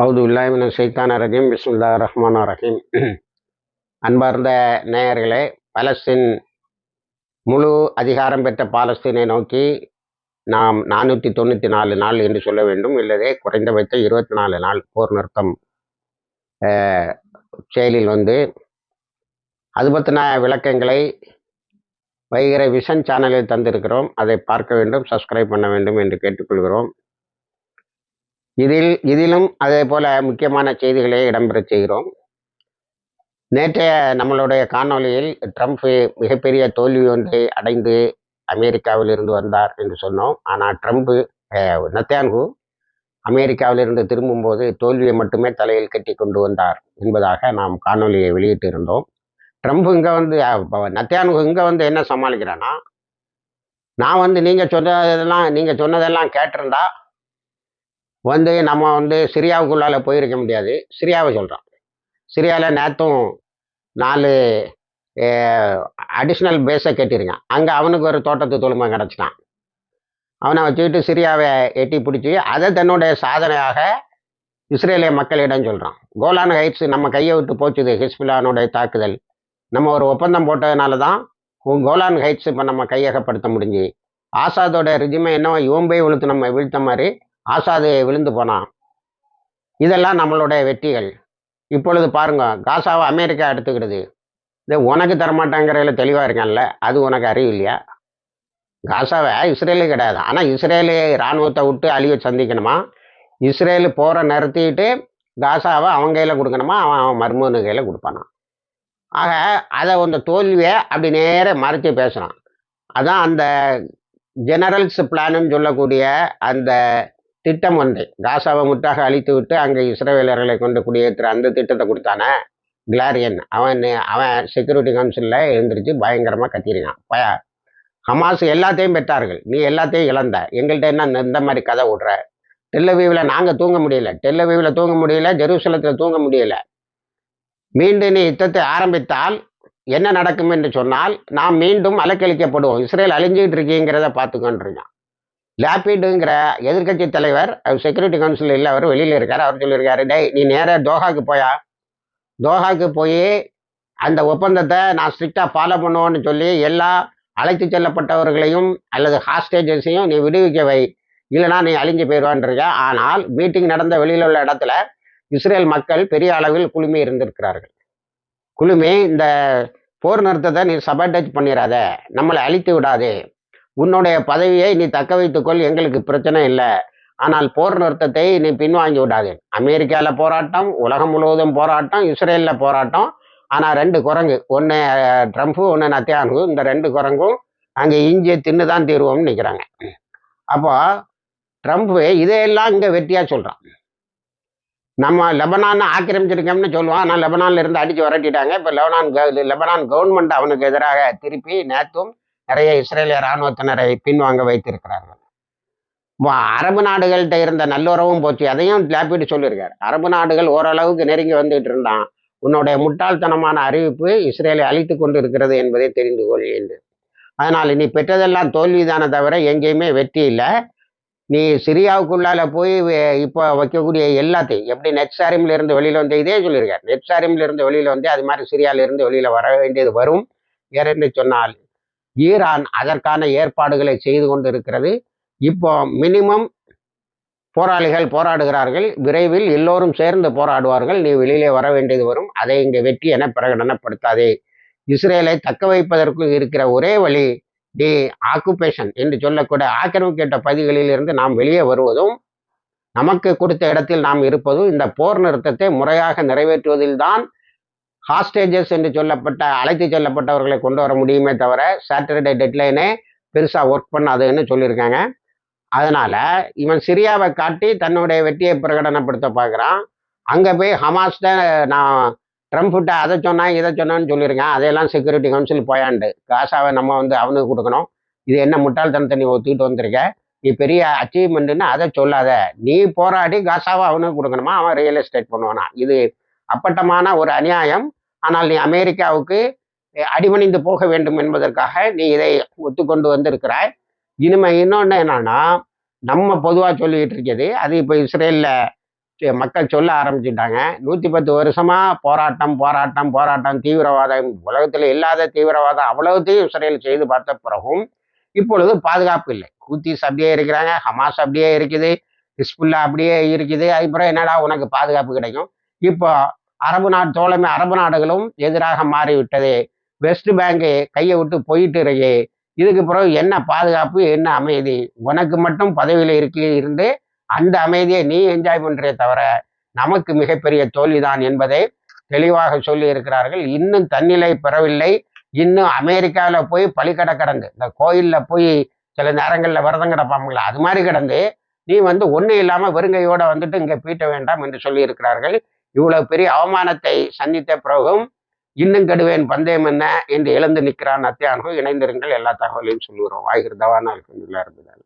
அவுது இல்லாமின் சைத்தான ரஹீம் பிஸ்முல்லா ரஹ்மான் ரஹீம். அன்பார்ந்த நேயர்களே பலஸ்தீன் முழு அதிகாரம் பெற்ற பாலஸ்தீனை நோக்கி நாம் நானூற்றி தொண்ணூற்றி நாலு நாள் என்று சொல்ல வேண்டும். இல்லதே குறைந்தபட்ச இருபத்தி நாலு நாள் போர் நிறுத்தம் செயலில் வந்து. அது பற்றின விளக்கங்களை வைகிற விஷன் சேனலில் தந்திருக்கிறோம். அதை பார்க்க வேண்டும் சப்ஸ்கிரைப் பண்ண வேண்டும் என்று கேட்டுக்கொள்கிறோம். இதில் இதிலும் அதே போல முக்கியமான செய்திகளை இடம்பெறச் செய்கிறோம். நேற்றைய நம்மளுடைய காணொளியில் ட்ரம்ப் மிகப்பெரிய தோல்வி ஒன்றை அடைந்து அமெரிக்காவில் இருந்து வந்தார் என்று சொன்னோம். ஆனால் ட்ரம்ப் நத்தியான்கு அமெரிக்காவிலிருந்து திரும்பும்போது தோல்வியை மட்டுமே தலையில் கட்டி கொண்டு வந்தார் என்பதாக நாம் காணொளியை வெளியிட்டிருந்தோம். ட்ரம்ப் இங்கே வந்து நத்தியான்கு இங்கே வந்து என்ன சமாளிக்கிறேன்னா நான் வந்து நீங்கள் சொன்னதெல்லாம் நீங்கள் சொன்னதெல்லாம் கேட்டிருந்தா வந்து நம்ம வந்து சிரியாவுக்குள்ளால போயிருக்க முடியாது. சிரியாவை சொல்கிறோம் சிரியாவில் நேற்றும் நாலு அடிஷ்னல் பேஸை கட்டியிருக்கான் அங்கே அவனுக்கு ஒரு தோட்டத்து தொழுமை கிடச்சிட்டான். அவனை வச்சுக்கிட்டு சிரியாவை எட்டி பிடிச்சி அதை தன்னுடைய சாதனையாக இஸ்ரேலிய மக்களிடம் சொல்கிறான் கோலான் ஹைட்ஸ் நம்ம கையை விட்டு போச்சுது ஹிஸ்புல்லானுடைய தாக்குதல். நம்ம ஒரு ஒப்பந்தம் போட்டதுனால தான் உன் கோலான் ஹைட்ஸ் இப்போ நம்ம கையகப்படுத்த முடிஞ்சு. ஆசாதோட ரிஜிமை என்னவோ இவன் போய் விழுத்து நம்ம வீழ்த்த மாதிரி ஆசாது விழுந்து போனான். இதெல்லாம் நம்மளுடைய வெற்றிகள். இப்பொழுது பாருங்க காசாவை அமெரிக்கா எடுத்துக்கிடுது. இது உனக்கு தரமாட்டாங்கிறதுல தெளிவாக இருக்கான்ல அது உனக்கு அறிவு இல்லையா? காசாவை இஸ்ரேலு கிடையாது. ஆனால் இஸ்ரேலு இராணுவத்தை விட்டு அழிவை சந்திக்கணுமா? இஸ்ரேலு போரை நிறுத்திட்டு காசாவை அவன் கையில் கொடுக்கணுமா? அவன் அவன் மர்மூனு கையில் கொடுப்பானா? ஆக அதை அந்த தோல்வியை அப்படி நேர மறைச்சி பேசுகிறான் அதான் அந்த ஜெனரல்ஸ் பிளான்னு சொல்லக்கூடிய அந்த திட்டம் ஒன்று. காசாவை முட்டாக அழித்து விட்டு அங்கே இஸ்ரேலர்களை கொண்டு குடியேற்றுற அந்த திட்டத்தை கொடுத்தானே? கிளாரியன். அவன் அவன் செக்யூரிட்டி கவுன்சிலில் எழுந்திரிச்சு பயங்கரமாக கத்திருக்கான். பய ஹமாஸ் எல்லாத்தையும் பெற்றார்கள். நீ எல்லாத்தையும் இழந்த. எங்கள்கிட்ட என்ன இந்த மாதிரி கதை விடுற டெல்லவீவில் நாங்கள் தூங்க முடியல. டெல்லவீவில் தூங்க முடியல. ஜெருசலத்தில் தூங்க முடியல. மீண்டும் நீ யுத்தத்தை ஆரம்பித்தால் என்ன நடக்கும் என்று சொன்னால் நாம் மீண்டும் அலக்கழிக்கப்படுவோம். இஸ்ரேல் அழிஞ்சிக்கிட்டு இருக்கீங்கிறத பார்த்துக்கொண்டிருக்கான். லேபிடுங்கிற எதிர்க்கட்சி தலைவர் செக்யூரிட்டி கவுன்சில் இல்லை அவர் வெளியில் இருக்கார். அவர் சொல்லியிருக்காரு டேய் நீ நேராக தோஹாக்கு போயா? தோஹாக்கு போய் அந்த ஒப்பந்தத்தை நான் ஸ்ட்ரிக்டாக ஃபாலோ பண்ணுவோன்னு சொல்லி எல்லா அழைத்து செல்லப்பட்டவர்களையும் அல்லது ஹாஸ்டேஜஸையும் நீ விடுவிக்க வை. இல்லைனா நீ அழிஞ்சு போயிடுவான்றிருக்க. ஆனால் மீட்டிங் நடந்த வெளியில் உள்ள இடத்துல இஸ்ரேல் மக்கள் பெரிய அளவில் குழுமி இருந்திருக்கிறார்கள். குழுமி இந்த போர் நிறுத்தத்தை நீ சபாட்டச் பண்ணிடாத நம்மளை அழித்து விடாதே. உன்னுடைய பதவியை நீ தக்க வைத்துக்கொள் எங்களுக்கு பிரச்சனை இல்லை. ஆனால் போர் நிறுத்தத்தை நீ பின்வாங்கி விடாதே அமெரிக்காவில் போராட்டம் உலகம் முழுவதும் போராட்டம் இஸ்ரேலில் போராட்டம். ஆனால் ரெண்டு குரங்கு ஒன்று ட்ரம்ப்பு ஒன்று நத்தியானு. இந்த ரெண்டு குரங்கும் அங்கே இஞ்சியை தின்னு தான் தீருவோம்னு நிற்கிறாங்க அப்போ ட்ரம்ப்பு இதையெல்லாம் இங்கே வெற்றியாக சொல்கிறான் நம்ம லெபனான் ஆக்கிரமிச்சிருக்கோம்னு சொல்லுவான். ஆனால் லெபனான்ல இருந்து அடித்து விரட்டிட்டாங்க. இப்போ லெபனான் லெபனான் கவர்மெண்ட் அவனுக்கு எதிராக திருப்பி நேற்றும் நிறைய இஸ்ரேலிய இராணுவத்தினரை பின்வாங்க வைத்திருக்கிறார்கள். அரபு நாடுகள்கிட்ட இருந்த நல்லுறவும் போச்சு. அதையும் லேப்பிட்டு சொல்லியிருக்காரு. அரபு நாடுகள் ஓரளவுக்கு நெருங்கி வந்துட்டு இருந்தான். உன்னுடைய முட்டாள்தனமான அறிவிப்பு இஸ்ரேலை அழித்து கொண்டு இருக்கிறது என்பதை தெரிந்து கொள் என்று அதனால் நீ பெற்றதெல்லாம் தோல்விதானே தவிர எங்கேயுமே வெற்றி இல்லை. நீ சிரியாவுக்குள்ளால போய் இப்போ வைக்கக்கூடிய எல்லாத்தையும் எப்படி நெட்சாரிம்ல இருந்து வெளியில வந்து இதே சொல்லியிருக்காரு. நெட்சாரிம்ல இருந்து வெளியில வந்து அது மாதிரி சிரியால இருந்து வெளியில வர வேண்டியது வரும். ஏனென்று சொன்னால் ஈரான் அதற்கான ஏற்பாடுகளை செய்து கொண்டு இருக்கிறது இப்போ மினிமம் போராளிகள் போராடுகிறார்கள். விரைவில் எல்லோரும் சேர்ந்து போராடுவார்கள். நீ வெளியிலே வர வேண்டியது வரும். அதை இங்கே வெற்றி என பிரகடனப்படுத்தாதே. இஸ்ரேலை தக்க வைப்பதற்கு இருக்கிற ஒரே வழி டி ஆக்குபேஷன் என்று சொல்லக்கூடிய ஆக்கிரமிக்கப்பட்ட பகுதிகளில் இருந்து நாம் வெளியே வருவதும் நமக்கு கொடுத்த இடத்தில் நாம் இருப்பதும் இந்த போர் நிறுத்தத்தை முறையாக நிறைவேற்றுவதில்தான் ஹாஸ்டேஜஸ் என்று சொல்லப்பட்ட அழைத்து செல்லப்பட்டவர்களை கொண்டு வர முடியுமே தவிர சாட்டர்டே டெட்லைனே பெருசாக ஒர்க் பண்ணாதுன்னு சொல்லியிருக்காங்க. அதனால் இவன் சிரியாவை காட்டி தன்னுடைய வெற்றியை பிரகடனப்படுத்த பார்க்குறான். அங்கே போய் ஹமாஸ் தான் நான் ட்ரம்ப்கிட்ட அதை சொன்னேன் இதை சொன்னேன்னு சொல்லியிருக்கேன். அதையெல்லாம் செக்யூரிட்டி கவுன்சில் போயாண்டு. காசாவை நம்ம வந்து அவனுக்கு கொடுக்கணும். இது என்ன முட்டாள்தனத்தை நீ ஒத்துக்கிட்டு வந்திருக்க? நீ பெரிய அச்சீவ்மெண்ட்டுன்னு அதை சொல்லாத. நீ போராடி காசாவை அவனுக்கு கொடுக்கணுமா? அவன் ரியல் எஸ்டேட் பண்ணுவானா? இது அப்பட்டமான ஒரு அநியாயம். ஆனால் நீ அமெரிக்காவுக்கு அடிமணிந்து அடிபணிந்து போக வேண்டும் என்பதற்காக நீ இதை ஒத்துக்கொண்டு வந்திருக்கிறாய். இனிமே இன்னொன்று என்னன்னா நம்ம பொதுவாக சொல்லிக்கிட்டு இருக்கிறது அது இப்போ இஸ்ரேலில் மக்கள் சொல்ல ஆரம்பிச்சுட்டாங்க. நூற்றி பத்து வருஷமா போராட்டம் போராட்டம் போராட்டம் தீவிரவாதம் உலகத்தில் இல்லாத தீவிரவாதம் அவ்வளவுத்தையும் இஸ்ரேல் செய்து பார்த்த பிறகும் இப்பொழுது பாதுகாப்பு இல்லை. ஹூத்திஸ் அப்படியே இருக்கிறாங்க ஹமாஸ் அப்படியே இருக்குது ஹிஸ்புல்லா அப்படியே இருக்குது. அதுக்கப்புறம் என்னடா உனக்கு பாதுகாப்பு கிடைக்கும்? இப்போ அரபு நாடு தோழமை அரபு நாடுகளும் எதிராக மாறிவிட்டது. வெஸ்ட் பேங்கு கையை விட்டு போயிட்டு இருக்கு. இதுக்கு பிறகு என்ன பாதுகாப்பு என்ன அமைதி? உனக்கு மட்டும் பதவியில் இருக்க இருந்து அந்த அமைதியை நீ என்ஜாய் பண்ணுறே தவிர நமக்கு மிகப்பெரிய தோல்விதான் என்பதை தெளிவாக சொல்லி இருக்கிறார்கள் இன்னும் தன்னிலை பெறவில்லை. இன்னும் அமெரிக்காவில் போய் பழிக்கடை கடந்து இந்த கோயிலில் போய் சில நேரங்களில் விரதம் கிடப்பாங்களா? அது மாதிரி கிடந்து நீ வந்து ஒன்றும் இல்லாமல் வெறுங்கையோடு வந்துட்டு இங்கே பீட்ட வேண்டாம் என்று சொல்லி இருக்கிறார்கள் இவ்வளவு பெரிய அவமானத்தை சந்தித்த பிறகும் இன்னும் கெடுவேன் பந்தயம் என்ன? என்று எழுந்து நிற்கிறான் அத்தியானு. இணைந்திருங்கள் எல்லா தகவலையும் சொல்லுகிறோம். வாய்கிருந்தவான இருந்ததால்